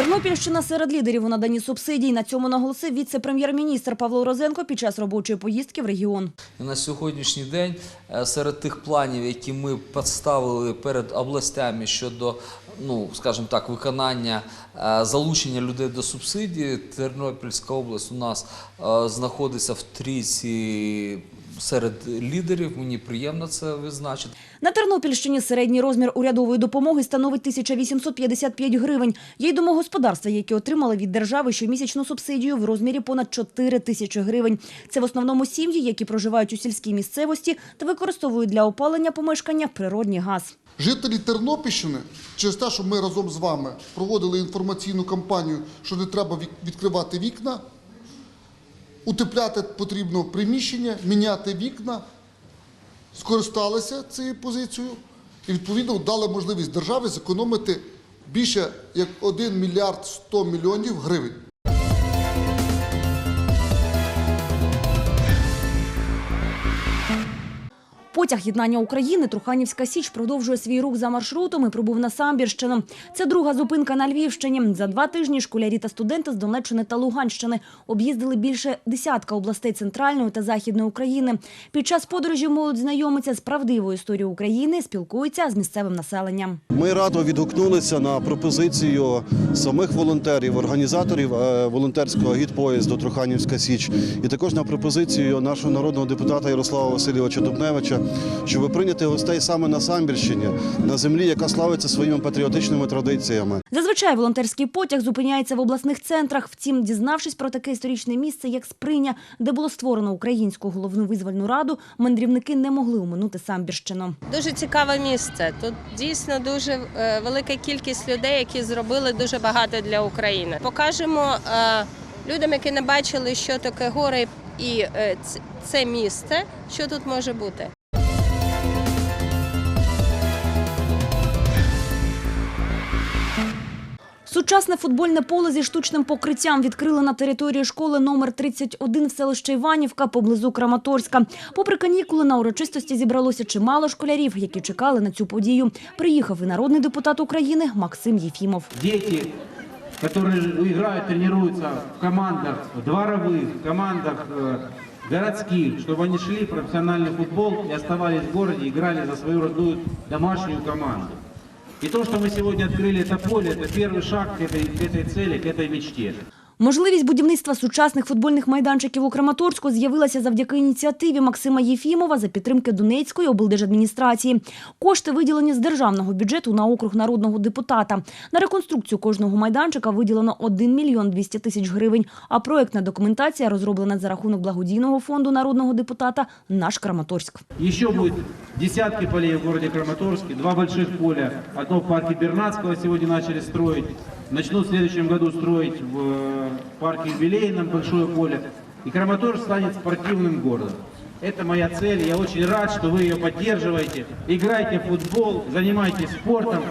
Тернопільщина серед лідерів у наданні субсидій. На цьому наголосив віце-прем'єр-міністр Павло Розенко під час робочої поїздки в регіон. На сьогоднішній день е, серед тих планів, які ми поставили перед областями щодо, ну скажімо так, виконання е, залучення людей до субсидій, Тернопільська область у нас е, знаходиться в трійці серед лідерів. Мені приємно це відзначити. На Тернопільщині середній розмір урядової допомоги становить 1855 гривень. Є й домогосподарства, які отримали від держави щомісячну субсидію в розмірі понад 4 тисячі гривень. Це в основному сім'ї, які проживають у сільській місцевості та використовують для опалення помешкання природній газ. Жителі Тернопільщини, через те, що ми разом з вами проводили інформаційну кампанію, що не треба відкривати вікна, утепляти потрібно приміщення, міняти вікна, скористалися цією позицією і відповідно дали можливість державі зекономити більше як 1 мільярд 100 мільйонів гривень. Потяг єднання України Труханівська Січ продовжує свій рух за маршрутом і прибув на Самбірщину. Це друга зупинка на Львівщині. За два тижні школярі та студенти з Донеччини та Луганщини об'їздили більше десятка областей центральної та західної України. Під час подорожі молодь знайомиться з правдивою історією України, спілкується з місцевим населенням. Ми радо відгукнулися на пропозицію самих волонтерів, організаторів е, волонтерського гід-поїзду Труханівська Січ, і також на пропозицію нашого народного депутата Ярослава Васильовича Дубневича, щоб прийняти гостей саме на Самбірщині, на землі, яка славиться своїми патріотичними традиціями. Зазвичай волонтерський потяг зупиняється в обласних центрах. Втім, дізнавшись про таке історичне місце, як Сприня, де було створено українську головну визвольну раду, мандрівники не могли оминути Самбірщину. Дуже цікаве місце. Тут дійсно дуже е, велика кількість людей, які зробили дуже багато для України. Покажемо е, людям, які не бачили, що таке гори і е, це місце, що тут може бути. Сучасне футбольне поле зі штучним покриттям відкрили на території школи номер 31 в селищі Іванівка поблизу Краматорська. Попри канікули на урочистості зібралося чимало школярів, які чекали на цю подію. Приїхав і народний депутат України Максим Єфімов. дети, которые играют, тренируются в командах дворовых, в командах э, городских, чтобы они шли в профессиональный футбол и оставались в городе, играли за свою родную домашнюю команду. И то, что мы сегодня открыли это поле, это первый шаг к этой, к этой цели, к этой мечте. Можливість будівництва сучасних футбольних майданчиків у Краматорську з'явилася завдяки ініціативі Максима Єфімова за підтримки Донецької облдержадміністрації. Кошти виділені з державного бюджету на округ народного депутата. На реконструкцію кожного майданчика виділено 1 мільйон 200 тисяч гривень, а проектна документація розроблена за рахунок благодійного фонду народного депутата «Наш Краматорськ». Еще будет десятки полей в городе Краматорске, два больших поля. Одно в парке Бернацкого сегодня начали строить. Начнут в следующем году строить в э, парке Юбилейном большое поле. И Краматорск станет спортивным городом. Это моя цель. Я очень рад, что вы ее поддерживаете. Играйте в футбол, занимайтесь спортом.